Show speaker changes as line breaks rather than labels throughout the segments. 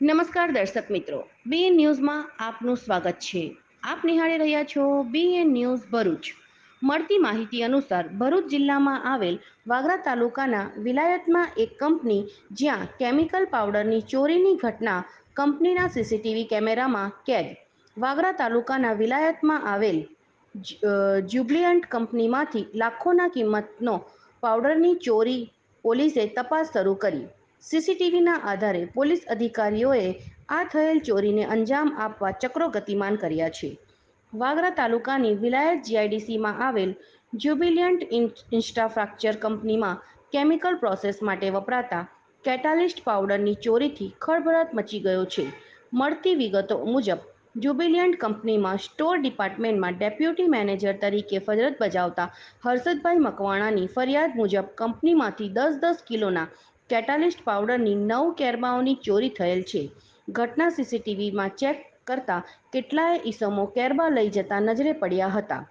નમસ્કાર દર્શક મિત્રો. બીએન ન્યૂઝમાં આપનું સ્વાગત છે. આપ નિહાળી રહ્યા છો બી એન ન્યૂઝ ભરૂચ. મળતી માહિતી અનુસાર ભરૂચ જિલ્લામાં આવેલ વાગરા તાલુકાના વિલાયતમાં એક કંપની જ્યાં કેમિકલ પાવડરની ચોરીની ઘટના કંપનીના સીસીટીવી કેમેરામાં કેદ. વાગરા તાલુકાના વિલાયતમાં આવેલ જ્યુબલિયન્ટ કંપનીમાંથી લાખોના કિંમતનો પાવડરની ચોરી પોલીસે તપાસ શરૂ કરી. સીસીટીવીના આધારે પોલીસ અધિકારીઓએ આ થયેલ ચોરીને અંજામ આપવા ચક્રો ગતિમાન કર્યા છે. વાગરા તાલુકાની વિલાયત જીઆઈડીસીમાં આવેલ જ્યુબિલિયન્ટ ઇન્સ્ટાફ્રાક્ચર કંપનીમાં કેમિકલ પ્રોસેસ માટે વપરાતા કેટાલિસ્ટ પાવડરની ચોરીથી ખળભળાટ મચી ગયો છે. મળતી વિગતો મુજબ, જ્યુબિલિયન્ટ કંપનીમાં સ્ટોર ડિપાર્ટમેન્ટમાં ડેપ્યુટી મેનેજર તરીકે ફરજ બજાવતા હર્ષદભાઈ મકવાણાની ફરિયાદ મુજબ કંપનીમાંથી દસ દસ કિલોના કેટાલિસ્ટ પાવડરની નવ કેરબાઓની ચોરી થયેલ છે. ઘટના સીસીટીવીમાં ચેક કરતા કેટલાય ઈસમો કેરબા લઈ જતા નજરે પડ્યા હતા.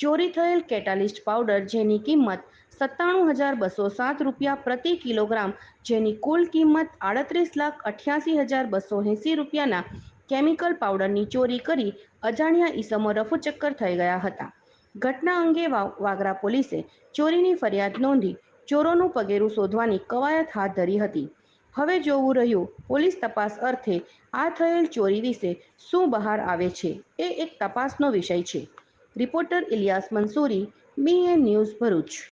ચોરી થયેલ કેટાલિસ્ટ પાવડર જેની કિંમત સત્તાણું હજાર બસો સાત રૂપિયા પ્રતિ કિલોગ્રામ, જેની કુલ કિંમત આડત્રીસ લાખ અઠ્યાસી હજાર બસો એંસી રૂપિયાના કેમિકલ પાવડરની ચોરી કરી અજાણ્યા ઈસમો રફુચક્કર થઈ ગયા હતા. ઘટના અંગે વાગરા પોલીસે ચોરીની ફરિયાદ નોંધી ચોરોનું પગેરું શોધવાની કવાયત હાથ ધરી હતી. હવે જોવું રહ્યું, પોલીસ તપાસ અર્થે આ થયેલ ચોરી વિશે શું બહાર આવે છે, એ એક તપાસનો વિષય છે. Reporter Ilyas Mansuri B N news Bharuch.